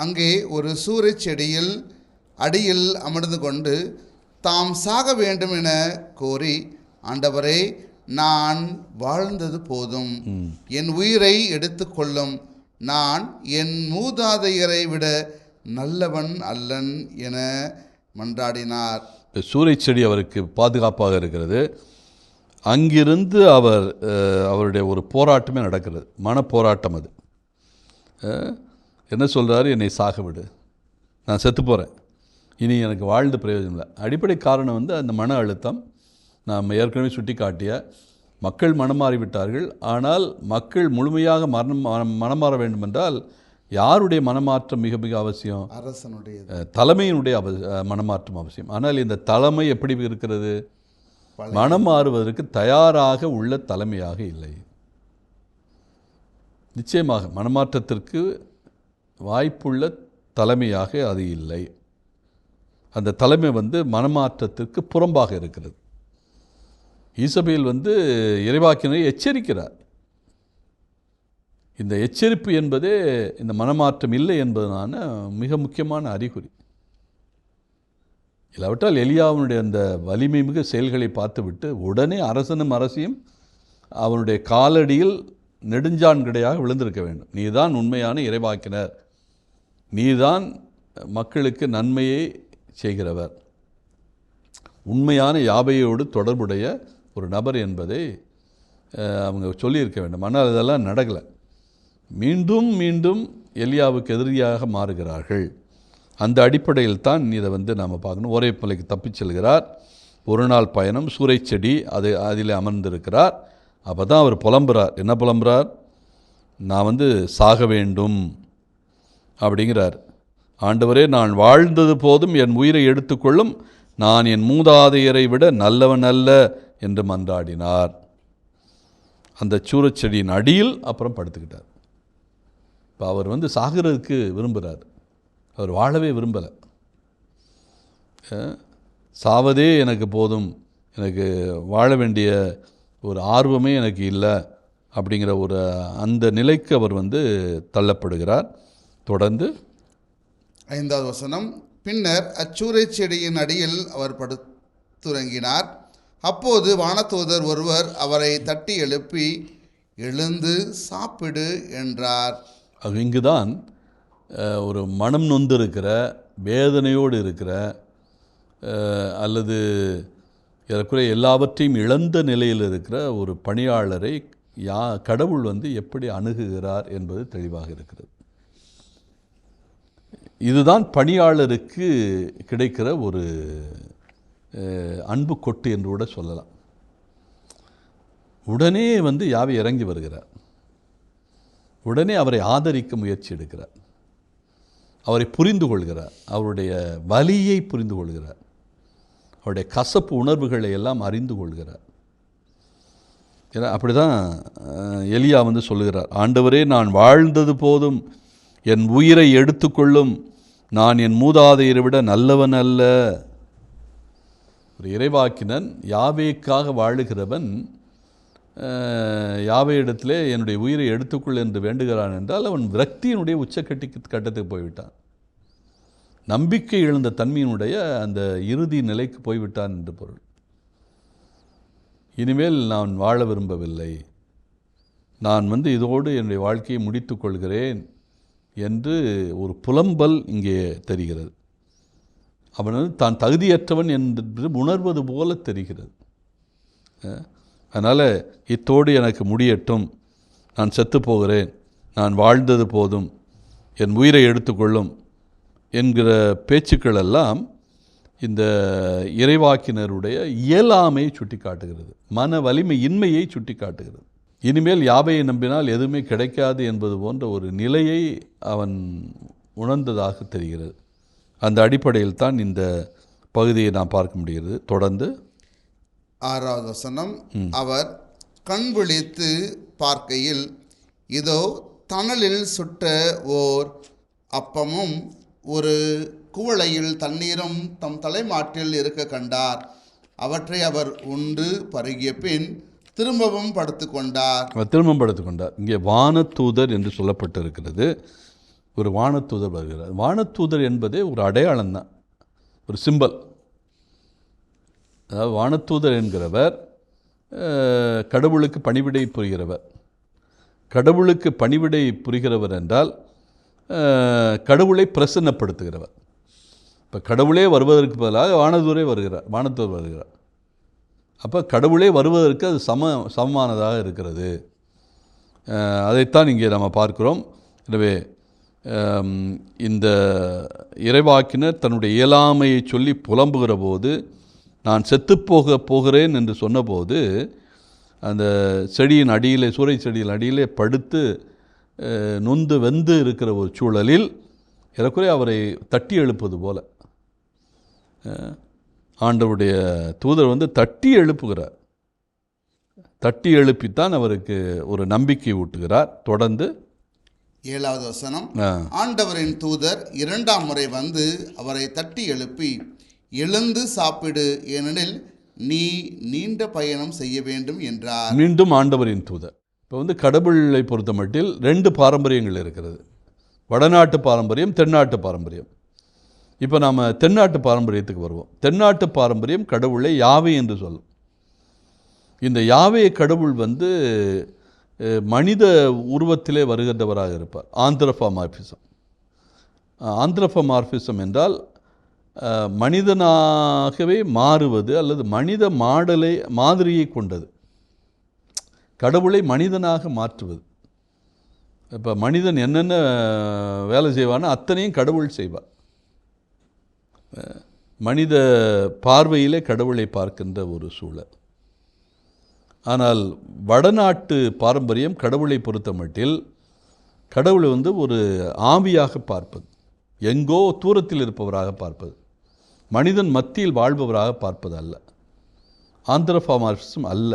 அங்கே ஒரு சூறைச் செடியில் அடியில் அமர்ந்து கொண்டு தாம் சாக வேண்டும் என கோரி ஆண்டவரே நான் வாழ்ந்தது போதும். என் உயிரை எடுத்துக்கொள்ளும் நான் என் மூதாதையரை விட நல்லவன் அல்லன் என மன்றாடினார். இந்த சூறைச்செடி அவருக்கு பாதுகாப்பாக இருக்கிறது. அங்கிருந்து அவர் அவருடைய ஒரு போராட்டமே நடக்கிறது. மனப்போராட்டம் அது. என்ன சொல்கிறாரு என்னை சாக விடு. நான் செத்து போகிறேன் இனி எனக்கு வாழ்ந்து பிரயோஜனம் இல்லை. அடிப்படை காரணம் வந்து அந்த மன அழுத்தம். நாம் ஏற்கனவே சுட்டி காட்டிய மக்கள் மனம் மாறிவிட்டார்கள். ஆனால் மக்கள் முழுமையாக மரணம் மனம் மனம் மாற வேண்டுமென்றால் யாருடைய மனமாற்றம் மிக மிக அவசியம்? அரசனுடைய தலைமையினுடைய அவ மனமாற்றம் அவசியம். ஆனால் இந்த தலைமை எப்படி இருக்கிறது? மனம் மாறுவதற்கு தயாராக உள்ள தலைமையாக இல்லை. நிச்சயமாக மனமாற்றத்திற்கு வாய்ப்புள்ள தலைமையாக அது இல்லை. அந்த தலைமை வந்து மனமாற்றத்திற்கு புறம்பாக இருக்கிறது. ஈசபையில் வந்து இறைவாக்கினரை எச்சரிக்கிறார். இந்த எச்சரிப்பு என்பதே இந்த மனமாற்றம் இல்லை என்பதனான மிக முக்கியமான அறிகுறி. இல்லாவிட்டால் எலியாவினுடைய அந்த வலிமை மிகு செயல்களை பார்த்துவிட்டு உடனே அரசனும் அரசியும் அவனுடைய காலடியில் நெடுஞ்சான்கிடையாக விழுந்திருக்க வேண்டும். நீதான் உண்மையான இறைவாக்கினர். நீதான் மக்களுக்கு நன்மையை செய்கிறவர். உண்மையான யாபையோடு தொடர்புடைய ஒரு நபர் என்பதை அவங்க சொல்லியிருக்க வேண்டும். ஆனால் அதெல்லாம் நடக்கலை. மீண்டும் மீண்டும் எலியாவுக்கு எதிரியாக மாறுகிறார்கள். அந்த அடிப்படையில் தான் இதை வந்து நாம் பார்க்கணும். ஒரே மலைக்கு தப்பிச் செல்கிறார். ஒரு நாள் பயணம் சூறைச்செடி அது அதில் அமர்ந்திருக்கிறார். அப்போ தான் அவர் புலம்புறார். என்ன புலம்புறார்? நான் வந்து சாக வேண்டும். அப்படிங்கிறார். ஆண்டவரே நான் வாழ்ந்தது போதும் என் உயிரை எடுத்துக்கொள்ளும் நான் என் மூதாதையரை விட நல்லவன் அல்ல என்று மன்றாடினார். அந்த சூரச்செடியின் அடியில் அப்புறம் படுத்துக்கிட்டார். இப்போ அவர் வந்து சாகிறதுக்கு விரும்புகிறார் அவர் வாழவே விரும்பலை. சாவதே எனக்கு போதும் எனக்கு வாழ வேண்டிய ஒரு ஆர்வமே எனக்கு இல்லை அப்படிங்கிற ஒரு அந்த நிலைக்கு அவர் வந்து தள்ளப்படுகிறார். தொடர்ந்து ஐந்தாவது வசனம். பின்னர் அச்சூரைச் செடியின் அடியில் அவர் படுத்துறங்கினார் அப்போது வானதூதர் ஒருவர் அவரை தட்டி எழுப்பி எழுந்து சாப்பிடு என்றார். அது இங்கு தான் அஹ், ஒரு மனம் நொந்திருக்கிற வேதனையோடு இருக்கிற அல்லது ஏறக்குறைய எல்லாவற்றையும் இழந்த நிலையில் இருக்கிற ஒரு பணியாளரை யா கடவுள் வந்து எப்படி அணுகுகிறார் என்பது தெளிவாக இருக்கிறது. இதுதான் பணியாளருக்கு கிடைக்கிற ஒரு அன்பு கொட்டு என்று கூட சொல்லலாம். உடனே வந்து யாவை இறங்கி வருகிறார். உடனே அவரை ஆதரிக்க முயற்சி எடுக்கிறார். அவரை புரிந்து கொள்கிறார். அவருடைய வலியை புரிந்து கொள்கிறார். அவருடைய கசப்பு உணர்வுகளை எல்லாம் அறிந்து கொள்கிறார். ஏன்னா அப்படி தான் எலியா வந்து சொல்லுகிறார். ஆண்டவரே நான் வாழ்ந்தது போதும். என் உயிரை எடுத்துக்கொள்ளும். நான் என் மூதாதையரை விட நல்லவன் அல்ல. ஒரு இறைவாக்கினன் யாவேக்காக வாழுகிறவன் யாவை யாவே இடத்திலே என்னுடைய உயிரை எடுத்துக்கொள் என்று வேண்டுகிறான் என்றால் அவன் விரக்தியினுடைய உச்சக்கட்டிக்கு கட்டத்துக்கு போய்விட்டான். நம்பிக்கை இழந்த தன்மையினுடைய அந்த இறுதி நிலைக்கு போய்விட்டான் என்று பொருள். இனிமேல் நான் வாழ விரும்பவில்லை. நான் வந்து இதோடு என்னுடைய வாழ்க்கையை முடித்துக்கொள்கிறேன் என்று ஒரு புலம்பல் இங்கே தெரிகிறது. அவன் வந்து தான் தகுதியற்றவன் என்று உணர்வது போல தெரிகிறது. அதனால் இத்தோடு எனக்கு முடியட்டும். நான் செத்து போகிறேன். நான் வாழ்ந்தது போதும். என் உயிரை எடுத்துக்கொள்ளும் என்கிற பேச்சுக்கள் எல்லாம் இந்த இறைவாக்கினருடைய இயலாமையை சுட்டி காட்டுகிறது மன வலிமை இன்மையை சுட்டி காட்டுகிறது இனிமேல் யாவையை நம்பினால் எதுவுமே கிடைக்காது என்பது போன்ற ஒரு நிலையை அவன் உணர்ந்ததாக தெரிகிறது. அந்த அடிப்படையில் தான் இந்த பகுதியை நாம் பார்க்க முடிகிறது. தொடர்ந்து ஆறாவது வசனம் அவர் கண் விழித்து பார்க்கையில் இதோ தணலில் சுட்ட ஓர் அப்பமும் ஒரு குவளையில் தண்ணீரும் தம் தலைமாட்டில் இருக்க கண்டார். அவற்றை அவர் உண்டு பருகிய பின் திரும்பவும் படுத்துக்கொண்டார். அவர் திரும்பம் படுத்துக்கொண்டார். இங்கே வானத்தூதர் என்று சொல்லப்பட்டிருக்கிறது. ஒரு வானத்தூதர் வருகிறார். வானத்தூதர் என்பதே ஒரு அடையாளம் தான். ஒரு சிம்பல் அதாவது வானத்தூதர் என்கிறவர் கடவுளுக்கு பணிவிடை புரிகிறவர். கடவுளுக்கு பணிவிடை புரிகிறவர் என்றால் கடவுளை பிரசன்னப்படுத்துகிறவர். இப்போ கடவுளே வருவதற்கு பதிலாக வானதூரே வருகிறார். வானத்தூர் வருகிறார். அப்போ கடவுளே வருவதற்கு அது சம சமமானதாக இருக்கிறது. அதைத்தான் இங்கே நம்ம பார்க்கிறோம். எனவே இந்த இறைவாக்கினர் தன்னுடைய இயலாமையை சொல்லி புலம்புகிற போது நான் செத்துப்போக போகிறேன் என்று சொன்னபோது அந்த செடியின் அடியிலே சூறை செடியின் அடியிலே படுத்து நொந்து வெந்து இருக்கிற ஒரு சூழலில் ஏறக்குறைய அவரை தட்டி எழுப்பது போல. ஆண்டவருடைய தூதர் வந்து தட்டி எழுப்புகிறார். தட்டி எழுப்பித்தான் அவருக்கு ஒரு நம்பிக்கை ஊட்டுகிறார். தொடர்ந்து ஏழாவது வசனம். ஆண்டவரின் தூதர் இரண்டாம் முறை வந்து அவரை தட்டி எழுப்பி எழுந்து சாப்பிடு ஏனெனில் நீ நீண்ட பயணம் செய்ய வேண்டும் என்றார். மீண்டும் ஆண்டவரின் தூதர். இப்போ வந்து கடவுளை பொறுத்த மட்டில் ரெண்டு பாரம்பரியங்கள் இருக்கிறது. வடநாட்டு பாரம்பரியம் தென்னாட்டு பாரம்பரியம். இப்போ நாம் தென்னாட்டு பாரம்பரியத்துக்கு வருவோம். தென்னாட்டு பாரம்பரியம் கடவுளை யாவை என்று சொல்லும். இந்த யாவை கடவுள் வந்து மனித உருவத்திலே வருகின்றவராக இருப்பார். ஆந்திரஃபாமார்பிசம். ஆந்திரஃபமார்பிசம் என்றால் மனிதனாகவே மாறுவது அல்லது மனித மாடலை மாதிரியை கொண்டது. கடவுளை மனிதனாக மாற்றுவது. இப்போ மனிதன் என்னென்ன வேலை செய்வானோ அத்தனையும் கடவுள் செய்வார். மனித பார்வையிலே கடவுளை பார்க்கின்ற ஒரு சூழல். ஆனால் வடநாட்டு பாரம்பரியம் கடவுளை பொறுத்த மட்டில் கடவுளை வந்து ஒரு ஆவியாக பார்ப்பது எங்கோ தூரத்தில் இருப்பவராக பார்ப்பது மனிதன் மத்தியில் வாழ்பவராக பார்ப்பது அல்ல. ஆந்திரஃபாமார்பிசம் அல்ல.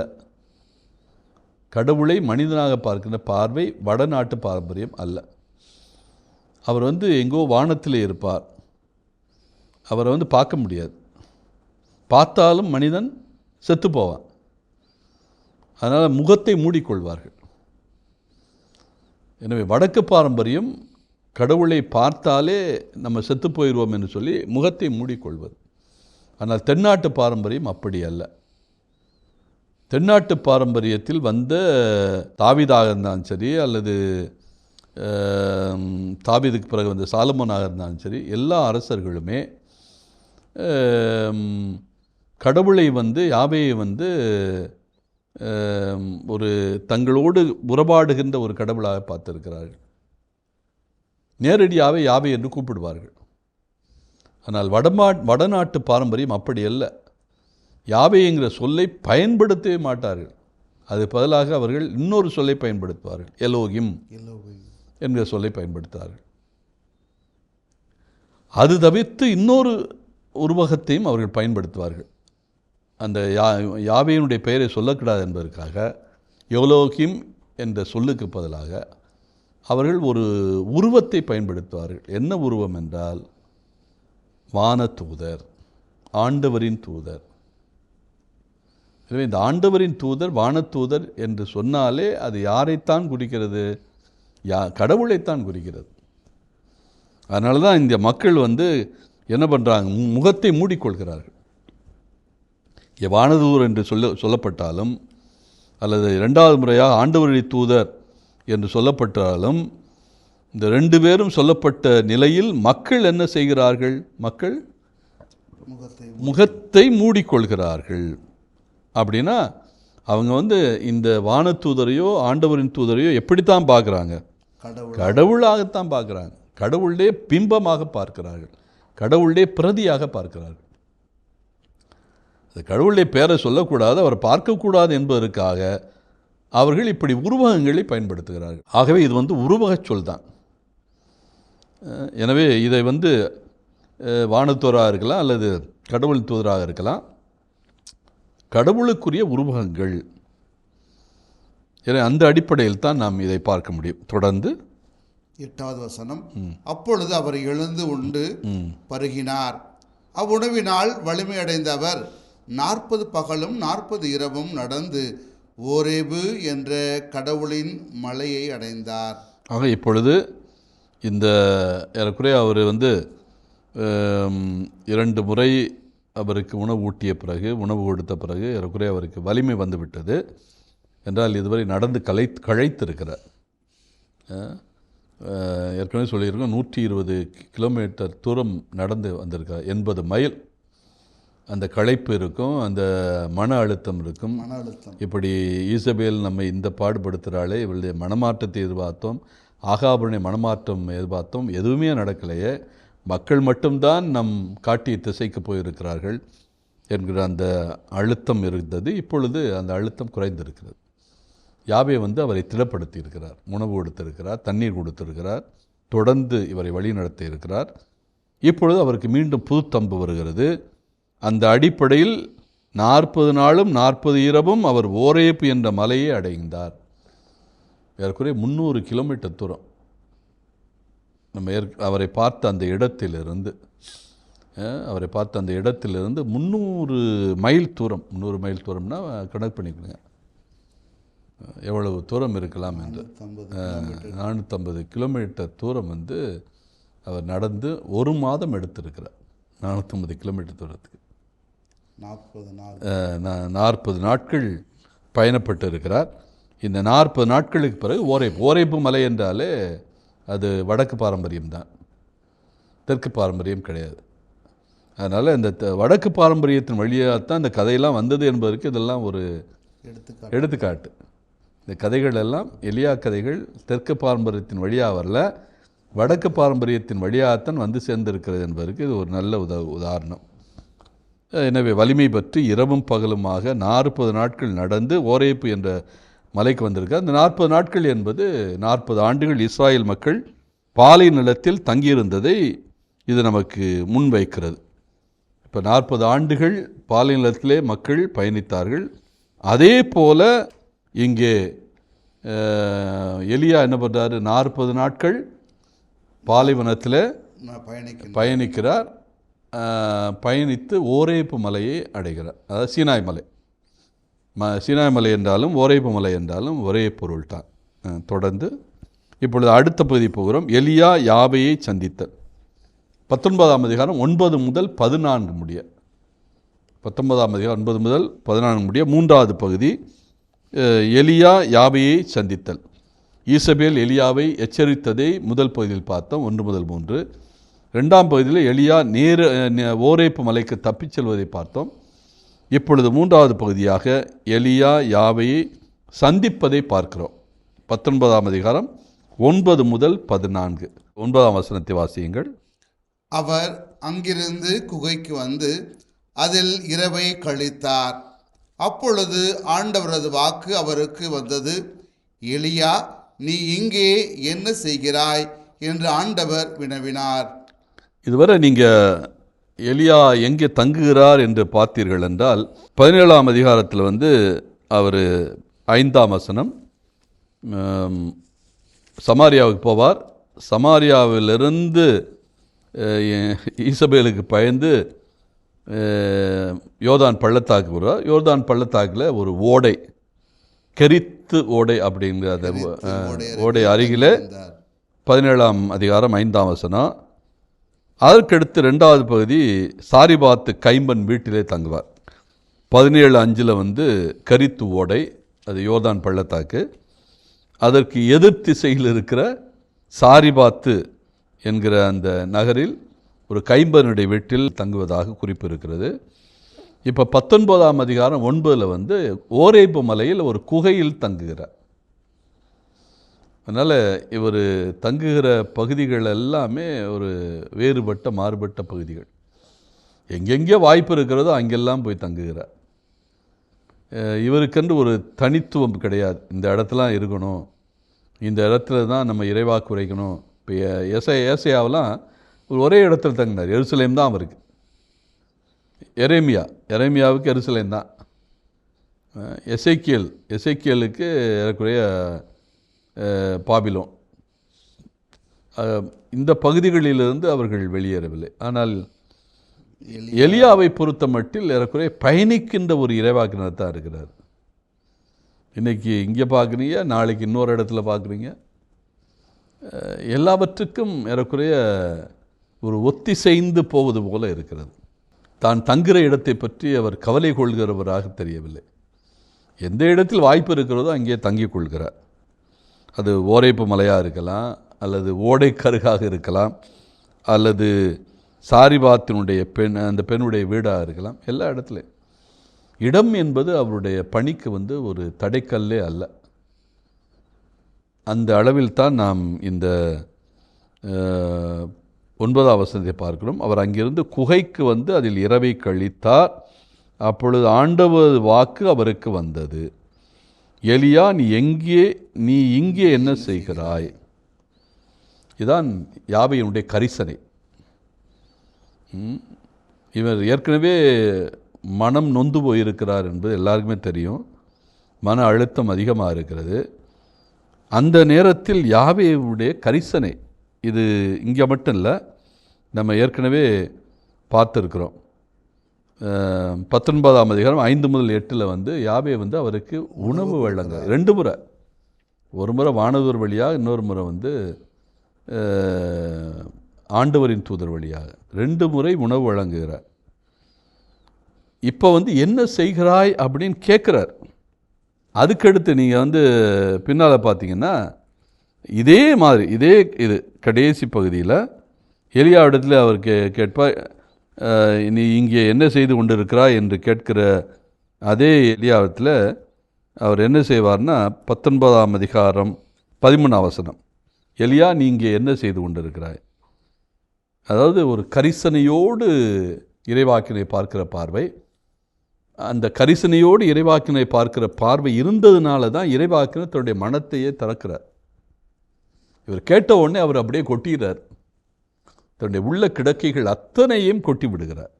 கடவுளை மனிதனாக பார்க்கின்ற பார்வை வடநாட்டு பாரம்பரியம் அல்ல. அவர் வந்து எங்கோ வானத்தில் இருப்பார். அவரை வந்து பார்க்க முடியாது. பார்த்தாலும் மனிதன் செத்து போவான். அதனால் முகத்தை மூடிக்கொள்வார்கள். எனவே வடக்கு பாரம்பரியம் கடவுளை பார்த்தாலே நம்ம செத்து போயிடுவோம் என்று சொல்லி முகத்தை மூடிக்கொள்வது. ஆனால் தென்னாட்டு பாரம்பரியம் அப்படி அல்ல. தென்னாட்டு பாரம்பரியத்தில் வந்த தாவிதாக இருந்தாலும் சரி அல்லது தாவிதுக்கு தாவீதுக்கு பிறகு வந்த சாலமோனாக இருந்தாலும் சரி எல்லா அரசர்களுமே கடவுளை வந்து யாவையை வந்து ஒரு தங்களோடு உறவாடுகின்ற ஒரு கடவுளாக பார்த்திருக்கிறார்கள். நேரடியாகவே யாவை என்று கூப்பிடுவார்கள். ஆனால் வடமா வடநாட்டு பாரம்பரியம் அப்படி அல்ல. யாவைங்கிற சொல்லை பயன்படுத்தவே மாட்டார்கள். அது பதிலாக அவர்கள் இன்னொரு சொல்லை பயன்படுத்துவார்கள். எலோகிம் என்கிற சொல்லை பயன்படுத்துவார்கள் அது தவிர்த்து இன்னொரு உருவகத்தையும் அவர்கள் பயன்படுத்துவார்கள். அந்த யா யாவையினுடைய பெயரை சொல்லக்கூடாது என்பதற்காக யோலோகிம் என்ற சொல்லுக்கு பதிலாக அவர்கள் ஒரு உருவத்தை பயன்படுத்துவார்கள். என்ன உருவம் என்றால் வானதூதர் ஆண்டவரின் தூதர். எனவே இந்த ஆண்டவரின் தூதர் வானத்தூதர் என்று சொன்னாலே அது யாரைத்தான் குறிக்கிறது? யா கடவுளைத்தான் குறிக்கிறது. அதனால தான் இந்த மக்கள் வந்து என்ன பண்ணுறாங்க முகத்தை மூடிக்கொள்கிறார்கள். வானதூர் என்று சொல்ல சொல்லப்பட்டாலும் அல்லது இரண்டாவது முறையாக ஆண்டவருடைய தூதர் என்று சொல்லப்பட்டாலும் இந்த ரெண்டு பேரும் சொல்லப்பட்ட நிலையில் மக்கள் என்ன செய்கிறார்கள்? மக்கள் முகத்தை மூடிக்கொள்கிறார்கள். அப்படின்னா அவங்க வந்து இந்த வானத்தூதரையோ ஆண்டவரின் தூதரையோ எப்படித்தான் பார்க்குறாங்க? கடவுள் கடவுளாகத்தான் பார்க்குறாங்க. கடவுளுடைய பிம்பமாக பார்க்கிறார்கள். கடவுளுடைய பிரதியாக பார்க்கிறார்கள். அது கடவுளுடைய பேரை சொல்லக்கூடாது அவர் பார்க்கக்கூடாது என்பதற்காக அவர்கள் இப்படி உருவகங்களை பயன்படுத்துகிறார்கள். ஆகவே இது வந்து உருவகச் சொல் தான். எனவே இதை வந்து வானத்தோராக இருக்கலாம் அல்லது கடவுள் தூதராக இருக்கலாம். கடவுளுக்குரிய உருவகங்கள். என அந்த அடிப்படையில் தான் நாம் இதை பார்க்க முடியும். தொடர்ந்து எட்டாவது வசனம். அப்பொழுது அவர் எழுந்து உண்டு பருகினார். அவ்வுணவினால் வலிமையடைந்த அவர் நாற்பது பகலும் நாற்பது இரவும் நடந்து ஓரேபு என்ற கடவுளின் மலையை அடைந்தார். ஆக இப்பொழுது இந்த ஏறக்குறைய அவர் வந்து இரண்டு முறை அவருக்கு உணவு ஊட்டிய பிறகு உணவு கொடுத்த பிறகு ஏறக்குறைய அவருக்கு வலிமை வந்துவிட்டது. என்றால் இதுவரை நடந்து கலை கழைத்திருக்கிறார். ஏற்கனவே சொல்லியிருக்கோம் நூற்றி இருபது கிலோமீட்டர் தூரம் நடந்து வந்திருக்கார் எண்பது மைல். அந்த களைப்பு இருக்கும் அந்த மன அழுத்தம் இருக்கும். மன அழுத்தம். இப்படி ஈசபேல் நம்மை இந்த பாடுபடுத்துகிறாளே இவளுடைய மனமாற்றத்தை எதிர்பார்த்தோம் ஆகாபுரனை மனமாற்றம் எதிர்பார்த்தோம் எதுவுமே நடக்கலையே. மக்கள் மட்டும்தான் நம் காட்டிய திசைக்கு போயிருக்கிறார்கள் என்கிற அந்த அழுத்தம் இருந்தது. இப்பொழுது அந்த அழுத்தம் குறைந்திருக்கிறது. யாவே வந்து அவரை திடப்படுத்தி இருக்கிறார் உணவு கொடுத்திருக்கிறார் தண்ணீர் கொடுத்திருக்கிறார் தொடர்ந்து இவரை வழிநடத்தி இருக்கிறார் இப்பொழுது அவருக்கு மீண்டும் புதுத்தம்பு வருகிறது. அந்த அடிப்படையில் நாற்பது நாளும் நாற்பது இரவும் அவர் ஓரேப்பு என்ற மலையை அடைந்தார். ஏறக்குறைய முந்நூறு கிலோமீட்டர் தூரம். நம்ம ஏற் அவரை பார்த்த அந்த இடத்திலிருந்து அவரை பார்த்த அந்த இடத்திலிருந்து முந்நூறு மைல் தூரம் முந்நூறு மைல் தூரம்னா கணக்கு பண்ணிக்கணுங்க எவ்வளவு தூரம் இருக்கலாம் என்று. நானூற்றம்பது கிலோமீட்டர். தூரம் வந்து அவர் நடந்து ஒரு மாதம் எடுத்திருக்கிறார். நானூற்றம்பது கிலோமீட்டர் தூரத்துக்கு. நாற்பது நாள். நாற்பது நாட்கள் பயணப்பட்டு இருக்கிறார் இந்த நாற்பது நாட்களுக்கு பிறகு ஓரைப்பு ஓரைப்பு மலை என்றாலே அது வடக்கு பாரம்பரியம் தான். தெற்கு பாரம்பரியம் கிடையாது. அதனால் இந்த வடக்கு பாரம்பரியத்தின் வழியாக தான் இந்த கதையெல்லாம் வந்தது என்பதற்கு இதெல்லாம் ஒரு எடுத்துக்காட்டு. இந்த கதைகள் எல்லாம் எலியா கதைகள் தெற்கு பாரம்பரியத்தின் வழியாக வரல வடக்கு பாரம்பரியத்தின் வழியாகத்தான் வந்து சேர்ந்திருக்கிறது என்பதற்கு இது ஒரு நல்ல உத உதாரணம். எனவே வலிமை பற்றி இரவும் பகலுமாக நாற்பது நாட்கள் நடந்து ஓரேப்பு என்ற மலைக்கு வந்திருக்கார் அந்த நாற்பது நாட்கள் என்பது நாற்பது ஆண்டுகள் இஸ்ராயல் மக்கள் பாலை நிலத்தில் தங்கியிருந்ததை இது நமக்கு முன்வைக்கிறது இப்போ நாற்பது ஆண்டுகள் பாலை நிலத்திலே மக்கள் பயணித்தார்கள். அதே போல இங்கே எலியா என்ன பண்ணுறாரு நாற்பது நாட்கள் பாலைவனத்தில் பயணிக்கிறார். பயணித்து ஓரேப்பு மலையை அடைகிறார். அதாவது சீனாய் மலை. ம சீனாய் மலை என்றாலும் ஓரேப்பு மலை என்றாலும் ஒரே பொருள் தான். தொடர்ந்து இப்பொழுது அடுத்த பகுதி போகிறோம். எலியா யாவையை சந்தித்தல்? பத்தொன்பதாம் அதிகாரம் ஒன்பது முதல் பதினான்கு முடிய. பத்தொன்பதாம் அதிகாரம் ஒன்பது முதல் பதினான்கு முடிய மூன்றாவது பகுதி. எலியா யாவையை சந்தித்தல். ஈசபேல் எலியாவை எச்சரித்ததை முதல் பகுதியில் பார்த்தோம் ஒன்று முதல் மூன்று. ரெண்டாம் பகுதியில் எலியா நேர ஓரேப்பு மலைக்கு தப்பிச் செல்வதை பார்த்தோம். இப்பொழுது மூன்றாவது பகுதியாக எலியா யாவையை சந்திப்பதை பார்க்கிறோம். பத்தொன்பதாம் அதிகாரம் ஒன்பது முதல் பதினான்கு. ஒன்பதாம் வசனத்தை வாசியுங்கள். அவர் அங்கிருந்து குகைக்கு வந்து அதில் இரவை கழித்தார். அப்பொழுது ஆண்டவரது வாக்கு அவருக்கு வந்தது எலியா நீ இங்கே என்ன செய்கிறாய்? என்று ஆண்டவர் வினவினார். இதுவரை நீங்கள் எலியா எங்கே தங்குகிறார் என்று பார்த்தீர்கள் என்றால் பதினேழாம் அதிகாரத்தில் வந்து அவர் ஐந்தாம் வசனம் சமாரியாவுக்கு போவார். சமாரியாவிலிருந்து ஈசபேலுக்கு பயந்து அஹ், யோர்தான் பள்ளத்தாக்கு வருவார் யோர்தான் பள்ளத்தாக்கில் ஒரு ஓடை கெரித்து ஓடை அப்படிங்கிற அந்த ஓடை அருகிலே பதினேழாம் அதிகாரம் ஐந்தாம் வசனம். அதற்கடுத்து ரெண்டாவது பகுதி சாரிபாத்து கைம்பன் வீட்டிலே தங்குவார். பதினேழு அஞ்சில் வந்து கரித்து ஓடை அது யோர்தான் பள்ளத்தாக்கு. அதற்கு எதிர் திசையில் இருக்கிற சாரிபாத்து என்கிற அந்த நகரில் ஒரு கைம்பனுடைய வீட்டில் தங்குவதாக குறிப்பு இருக்கிறது இப்போ பத்தொன்பதாம் அதிகாரம் ஒன்பதில் வந்து ஓரேப்பு மலையில் ஒரு குகையில் தங்குகிறார். அதனால் இவர் தங்குகிற பகுதிகள் எல்லாமே ஒரு வேறுபட்ட மாறுபட்ட பகுதிகள். எங்கெங்கே வாய்ப்பு இருக்கிறதோ அங்கெல்லாம் போய் தங்குகிறார். இவருக்கென்று ஒரு தனித்துவம் கிடையாது. இந்த இடத்துலாம் இருக்கணும். இந்த இடத்துல தான் நம்ம இறைவாக்கு குறைக்கணும். இப்போ எசை ஏசையாவெல்லாம் ஒரு இடத்துல தங்கினார். எருசலேம் தான் அவருக்கு. எரேமியா. எரேமியாவுக்கு எருசலேம் தான். எசேக்கியேல். எசேக்கியலுக்கு ஏறக்குறைய பாபிலோன். இந்த பகுதிகளிலிருந்து அவர்கள் வெளியேறவில்லை. ஆனால் எலியாவை பொறுத்த மட்டில் ஏறக்குறைய பயணிக்கின்ற ஒரு இறைவாக்கினர் தான் இருக்கிறார். இன்னைக்கு இங்கே பார்க்குறீங்க நாளைக்கு இன்னொரு இடத்துல பார்க்குறீங்க எல்லாவற்றுக்கும் ஏறக்குறைய ஒரு ஒத்திசைந்து போவது போல இருக்கிறது. தான் தங்குகிற இடத்தை பற்றி அவர் கவலை கொள்கிறவராக தெரியவில்லை. எந்த இடத்தில் வாய்ப்பு இருக்கிறதோ அங்கே தங்கிக் கொள்கிறார். அது ஓரைப்பு மலையாக இருக்கலாம் அல்லது ஓடைக்கருகாக இருக்கலாம் அல்லது சாரிபாத்தினுடைய பெண் அந்த பெண்ணுடைய வீடாக இருக்கலாம் எல்லா இடத்துலையும் இடம் என்பது அவருடைய பணிக்கு வந்து ஒரு தடைக்கல்லே அல்ல. அந்த அளவில் தான் நாம் இந்த ஒன்பதாம் வசனத்தை பார்க்கிறோம். அவர் அங்கிருந்து குகைக்கு வந்து அதில் இரவை கழித்தார். அப்பொழுது ஆண்டவர் வாக்கு அவருக்கு வந்தது. எலியா நீ எங்கே நீ இங்கே என்ன செய்கிறாய்? இதான் யாவையினுடைய கரிசனை. இவர் ஏற்கனவே மனம் நொந்து போயிருக்கிறார் என்பது எல்லாருக்குமே தெரியும். மன அழுத்தம் அதிகமாக இருக்கிறது. அந்த நேரத்தில் யாவையுடைய கரிசனை இது இங்கே மட்டும் இல்லை நம்ம ஏற்கனவே பார்த்துருக்குறோம். பத்தொன்பதாம் அதிகாரம் ஐந்து முதல் எட்டில் வந்து யாவே வந்து அவருக்கு உணவு வழங்க ரெண்டு முறை. ஒரு முறை வானதூர் வழியாக இன்னொரு முறை வந்து ஆண்டவரின் தூதர் வழியாக. ரெண்டு முறை உணவு வழங்குகிறார். இப்போ வந்து என்ன செய்கிறாய் அப்படின்னு கேட்குறார். அதுக்கடுத்து நீங்கள் வந்து பின்னால் பார்த்தீங்கன்னா இதே மாதிரி இதே இது கடைசி பகுதியில் எலியா இடத்துல அவர் கே கேட்பா நீ இங்கே என்ன செய்து கொண்டிருக்கிறாய் என்று கேட்கிற அதே எலியாவத்தில் அவர் என்ன செய்வார்னா பத்தொன்பதாம் அதிகாரம் பதிமூணாம் வசனம். எலியா நீ இங்கே என்ன செய்து கொண்டிருக்கிறாய்? அதாவது ஒரு கரிசனையோடு இறைவாக்கினை பார்க்கிற பார்வை. அந்த கரிசனையோடு இறைவாக்கினை பார்க்கிற பார்வை இருந்ததுனால தான் இறைவாக்கினை தன்னுடைய மனத்தையே திறக்கிறார். இவர் கேட்ட உடனே அவர் அப்படியே கொட்டிடுறார். தன்னுடைய உள்ள கிடக்கைகள் அத்தனையும் கொட்டி விடுகிறார்.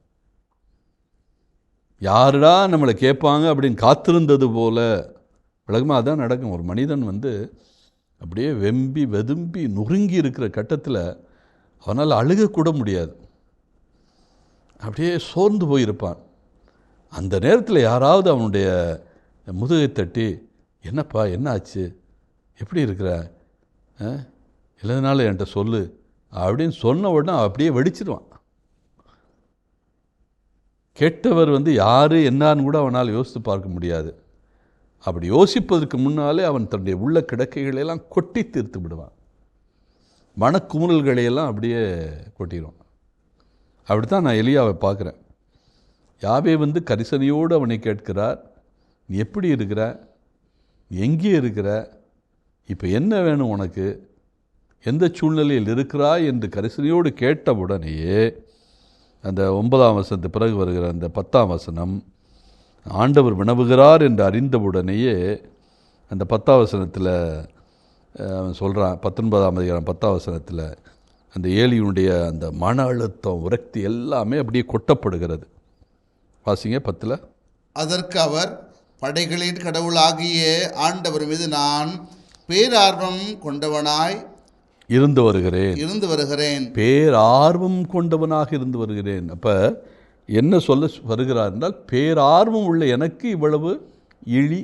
யாருடா நம்மளை கேட்பாங்க அப்படின்னு காத்திருந்தது போல விலகமாக அதான் நடக்கும். ஒரு மனிதன் வந்து அப்படியே வெம்பி வெதும்பி நொறுங்கி இருக்கிற கட்டத்தில் அவனால் அழுகக்கூட முடியாது. அப்படியே சோர்ந்து போயிருப்பான். அந்த நேரத்தில் யாராவது அவனுடைய முதுகை தட்டி என்னப்பா என்ன ஆச்சு எப்படி இருக்கிற? ஆ? இல்லைனாலும் என்கிட்ட சொல்லு. அப்படின்னு சொன்ன உடனே அப்படியே வெடிச்சிடுவான் கெட்டவர் வந்து யார் என்னான்னு கூட அவனால் யோசித்து பார்க்க முடியாது. அப்படி யோசிப்பதற்கு முன்னாலே அவன் தன்னுடைய உள்ள கிடக்கைகளையெல்லாம் கொட்டி தீர்த்து விடுவான். மனக்குமுறல்களையெல்லாம் அப்படியே கொட்டிடுவான் அப்படி தான் நான் எலியாவை பார்க்குறேன். யாவே வந்து கரிசனையோடு அவனை கேட்கிறார் நீ எப்படி இருக்கிற? எங்கே இருக்கிற? இப்போ என்ன வேணும் உனக்கு? எந்த சூழ்நிலையில் இருக்கிறாய் என்று கரிசனையோடு கேட்டவுடனேயே அந்த ஒன்பதாம் வசனத்து பிறகு வருகிற அந்த பத்தாம் வசனம் ஆண்டவர் வினவுகிறார் என்று அறிந்தவுடனேயே அந்த பத்தாம் வசனத்தில் அவன் சொல்கிறான் பத்தொன்பதாம் அதிகாரம் பத்தாம் வசனத்தில் அந்த ஏலியினுடைய அந்த மன அழுத்தம் உரக்தி எல்லாமே அப்படியே கொட்டப்படுகிறது. வாசிங்க பத்தில். அதற்கு அவர் படைகளின் கடவுளாகிய ஆண்டவர் மீது நான் பேரார்வம் கொண்டவனாய் இருந்து வருகிறேன். இருந்து வருகிறேன். பேரார்வம் கொண்டவனாக இருந்து வருகிறேன். அப்போ என்ன சொல்ல வருகிறார் என்றால் பேரார்வம் உள்ள எனக்கு இவ்வளவு இழி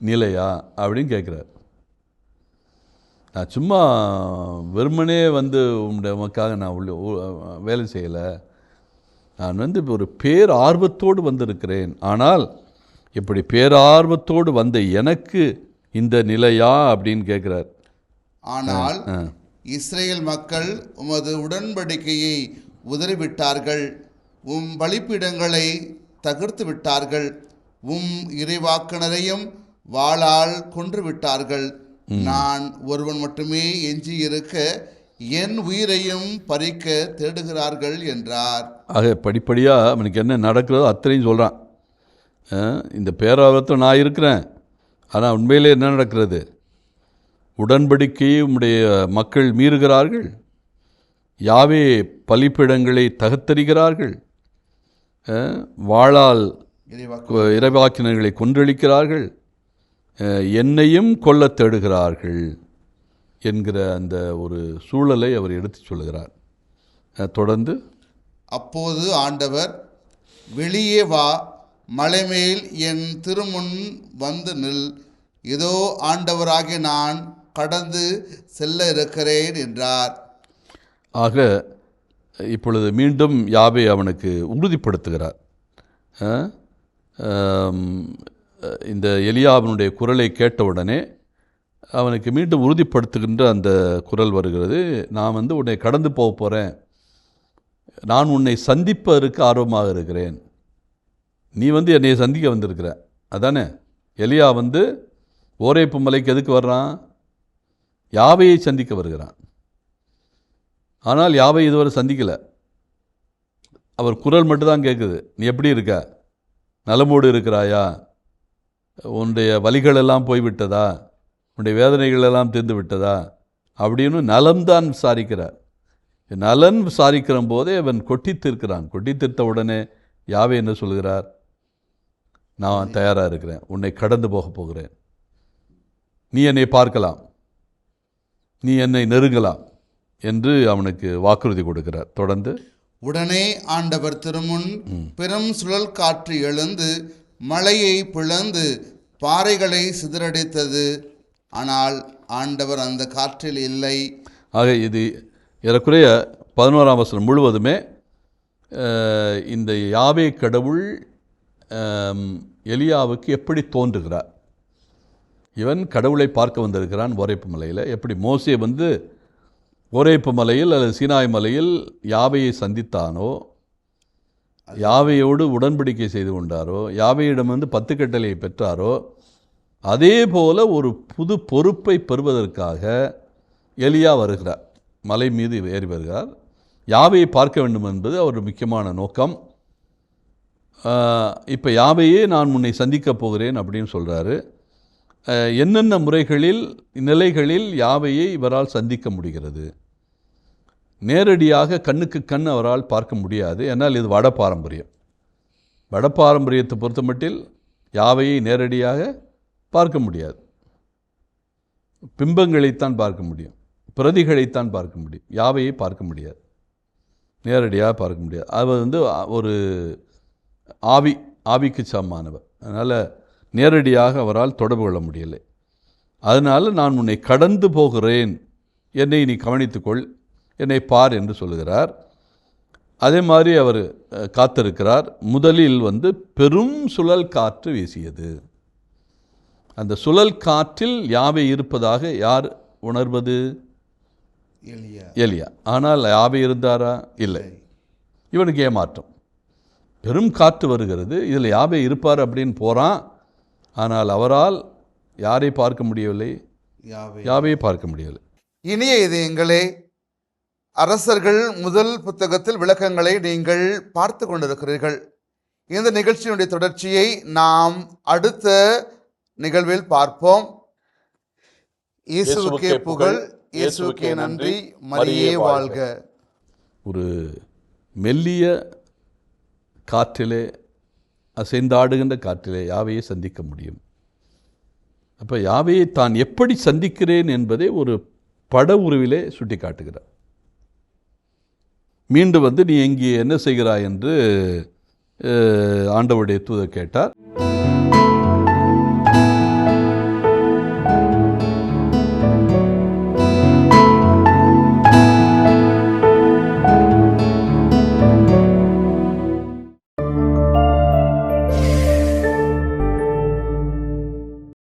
நிலையா அப்படின்னு கேட்குறார். நான் சும்மா வெறுமனே வந்து உங்களுடைய உமக்காக நான் உள்ள வேலை செய்யலை. நான் வந்து ஒரு பேர் ஆர்வத்தோடு வந்திருக்கிறேன். ஆனால் இப்படி பேரார்வத்தோடு வந்த எனக்கு இந்த நிலையா அப்படின்னு கேட்குறார். ஆனால் இஸ்ரேல் மக்கள் உமது உடன்படிக்கையை உதறிவிட்டார்கள். உம் பலிப்பீடங்களை தகர்த்து விட்டார்கள் உம் இறைவாக்கினரையும் வாளால் கொன்று விட்டார்கள் நான் ஒருவன் மட்டுமே எஞ்சி இருக்க என் உயிரையும் பறிக்க தேடுகிறார்கள் என்றார். ஆக படிப்படியாக அவனுக்கு என்ன நடக்கிறதோ அத்தனையும் சொல்கிறான் இந்த பேரார்வத்தில் நான் இருக்கிறேன். ஆனால் உண்மையிலே என்ன நடக்கிறது? உடன்படிக்கையை உம்முடைய மக்கள் மீறுகிறார்கள். யாவே பலிப்பிடங்களை இறைவாக்கு. கு- இறைவாக்கினர்களை கொன்றளிக்கிறார்கள் என்னையும் கொல்லத் தேடுகிறார்கள் என்கிற அந்த ஒரு சூழலை அவர் எடுத்துச் சொல்கிறார் தொடர்ந்து. அப்போது ஆண்டவர் வெளியே வா மலைமேல் என் திருமுன் வந்து நில். இதோ ஆண்டவராகிய நான் கடந்து செல்ல இருக்கிறேன் என்றார். ஆக இப்பொழுது மீண்டும் யாவை அவனுக்கு உறுதிப்படுத்துகிறார். இந்த எலியாவினுடைய குரலை கேட்டவுடனே அவனுக்கு மீண்டும் உறுதிப்படுத்துகின்ற அந்த குரல் வருகிறது. நான் வந்து உன்னை கடந்து போக போகிறேன் நான் உன்னை சந்திப்பதற்கு ஆர்வமாக இருக்கிறேன். நீ வந்து என்னை சந்திக்க வந்திருக்கிற. அதானே? எலியா வந்து ஓரேப்பு மலைக்கு எதுக்கு வர்றான்? யாவையை சந்திக்க வருகிறான்? ஆனால் யாவை இதுவரை சந்திக்கலை. அவர் குரல் மட்டும்தான் கேட்குது. நீ எப்படி இருக்க? நலமோடு இருக்கிறாயா? உன்னுடைய வலிகள் எல்லாம் போய்விட்டதா? உன்னுடைய வேதனைகள் எல்லாம் தீர்ந்து விட்டதா? அப்படின்னு நலம்தான் விசாரிக்கிறார். நலன் விசாரிக்கிற போதே அவன் கொட்டி தீர்க்கிறான் கொட்டி தீர்த்த உடனே யாவே என்ன சொல்கிறார்? நான் தயாராக இருக்கிறேன். உன்னை கடந்து போக போகிறேன். நீ என்னை பார்க்கலாம். நீ என்னை நெருங்கலாம் என்று அவனுக்கு வாக்குறுதி கொடுக்கிறார். தொடர்ந்து உடனே ஆண்டவர் திருமுன் பெரும் சுழல் காற்று எழுந்து மலையை பிளந்து பாறைகளை சிதறடித்தது. ஆனால் ஆண்டவர் அந்த காற்றில் இல்லை. ஆக இது ஏறக்குறைய பதினோராம் வசனம் முழுவதுமே இந்த யாவே கடவுள் எலியாவுக்கு எப்படி தோன்றுகிறார்? இவன் கடவுளை பார்க்க வந்திருக்கிறான் ஓரைப்பு மலையில். எப்படி? மோசே வந்து ஓரேப்பு மலையில் அல்லது சீனாய் மலையில் யாவையை சந்தித்தானோ யாவையோடு உடன்படிக்கை செய்து கொண்டாரோ யாவையிடம் வந்து பத்து கட்டளையை பெற்றாரோ அதே போல ஒரு புது பொறுப்பை பெறுவதற்காக எலியா வருகிறார். மலை மீது ஏறி வருகிறார். யாவையை பார்க்க வேண்டும் என்பது அவர் முக்கியமான நோக்கம். இப்போ யாவையே நான் உன்னை சந்திக்கப் போகிறேன் அப்படின்னு சொல்கிறாரு என்னென்ன முறைகளில் நிலைகளில் யாவையை இவரால் சந்திக்க முடிகிறது? நேரடியாக கண்ணுக்கு கண் அவரால் பார்க்க முடியாது. ஏன்னால் இது வட பாரம்பரியம். வட பாரம்பரியத்தை பொறுத்தமட்டில் யாவையை நேரடியாக பார்க்க முடியாது. பிம்பங்களைத்தான் பார்க்க முடியும். பிரதிகளைத்தான் பார்க்க முடியும். யாவையை பார்க்க முடியாது. நேரடியாக பார்க்க முடியாது. அவர் வந்து ஒரு ஆவி ஆவிக்கு சமமானவர். அதனால் நேரடியாக அவரால் தொடர்பு கொள்ள முடியலை. அதனால் நான் உன்னை கடந்து போகிறேன். என்னை நீ கவனித்துக்கொள். என்னை பார் என்று சொல்லுகிறார். அதே மாதிரி அவர் காத்திருக்கிறார். முதலில் வந்து பெரும் சுழல் காற்று வீசியது. அந்த சுழல் காற்றில் யாவை இருப்பதாக யார் உணர்வது? எலியா. ஆனால் யாவை இருந்தாரா? இல்லை. இவனுக்கு ஏமாற்றம். பெரும் காற்று வருகிறது. இதில் யாவை இருப்பார் அப்படின்னு போகிறான் ஆனால் அவரால் யாரை பார்க்க முடியவில்லை? யாவே. யாவையை பார்க்க முடியவில்லை. இனிய இதயங்களே அரசர்கள் முதல் புத்தகத்தில் விளக்கங்களை நீங்கள் பார்த்து கொண்டிருக்கிறீர்கள். இந்த நிகழ்ச்சியினுடைய தொடர்ச்சியை நாம் அடுத்த நிகழ்வில் பார்ப்போம். இயேசுவுக்கே புகழ் இயேசுவுக்கே நன்றி மரியே வாழ்க. ஒரு மெல்லிய காற்றிலே அசைந்தாடுகின்ற காற்றிலே யாவையை சந்திக்க முடியும். அப்போ யாவையை தான் எப்படி சந்திக்கிறேன் என்பதை ஒரு பட உருவிலே சுட்டி காட்டுகிறார் மீண்டும் வந்து நீ இங்கே என்ன செய்கிறாய் என்று ஆண்டவருடைய தூதர் கேட்டார்.